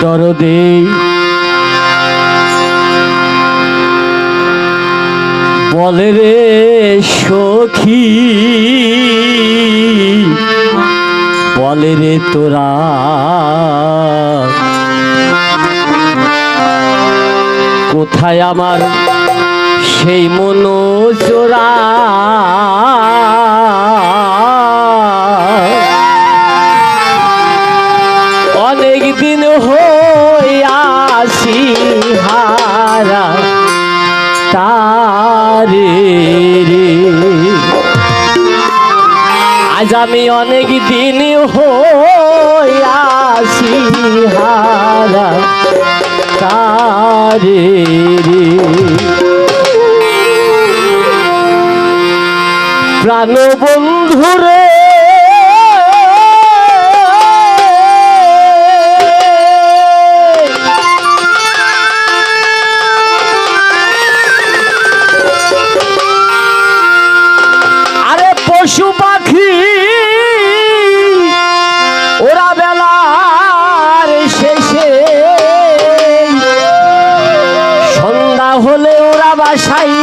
দরদে বলে রে সখী বলে রে তোরা কোথায় আমার সেই মনো চোরা তারা তারে আজ আমি অনেক দিন হইয়াছি হারা তারে প্রাণ বন্ধুরে sair.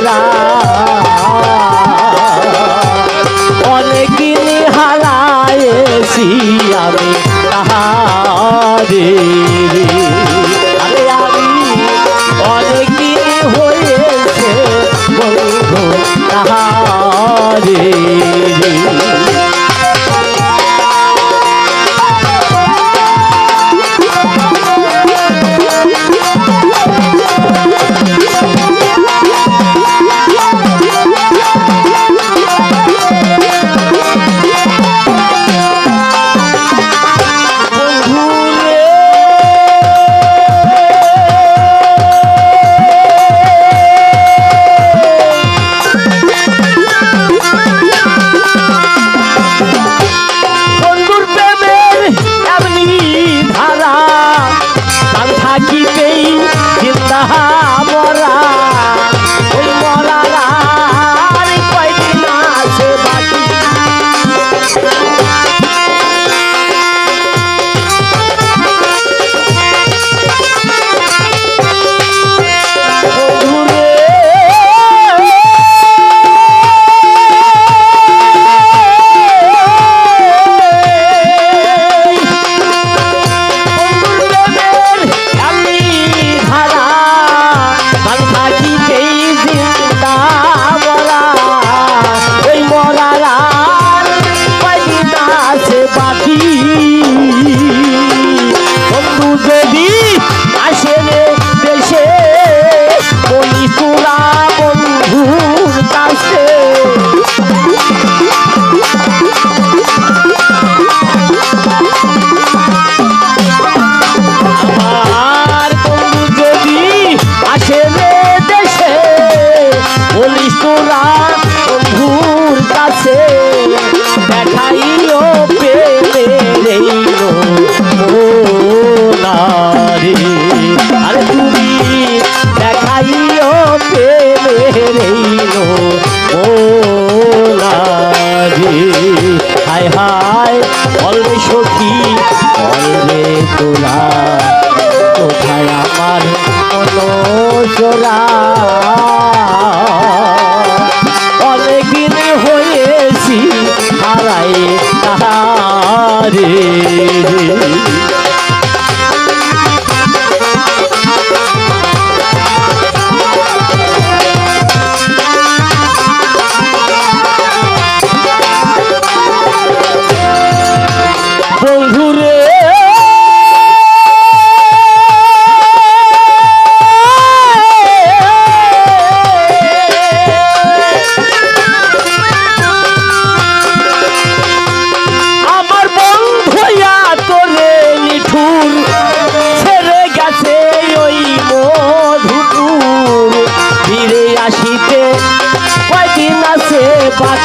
나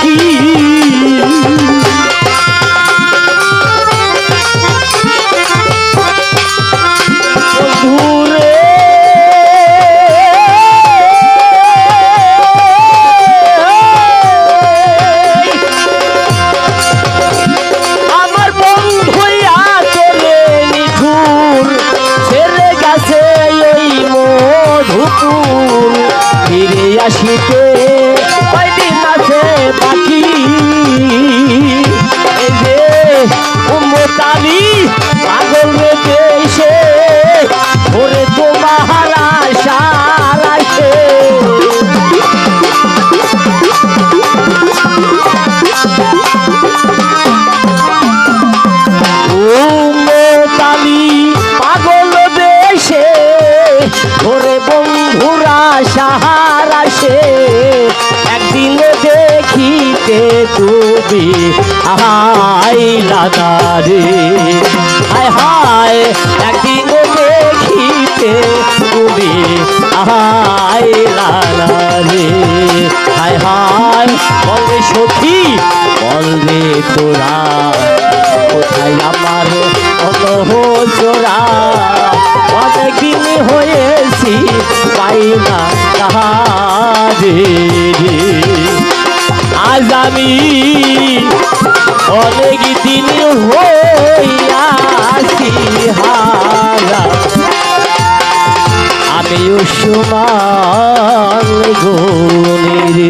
কি সাহারা সে। একদিন দেখিতে তুমি হাই লাদারে হায় হায়, একদিন দেখিতে তুমি হাই লাদারে হায় হায়, বলে সখী, বলে তোরা। কোথায় আমার অনহ চোরা? হয়েছি পাই না আজ আমি অনেক দিন হইয়াছি হারা। আমি উসমান গোলে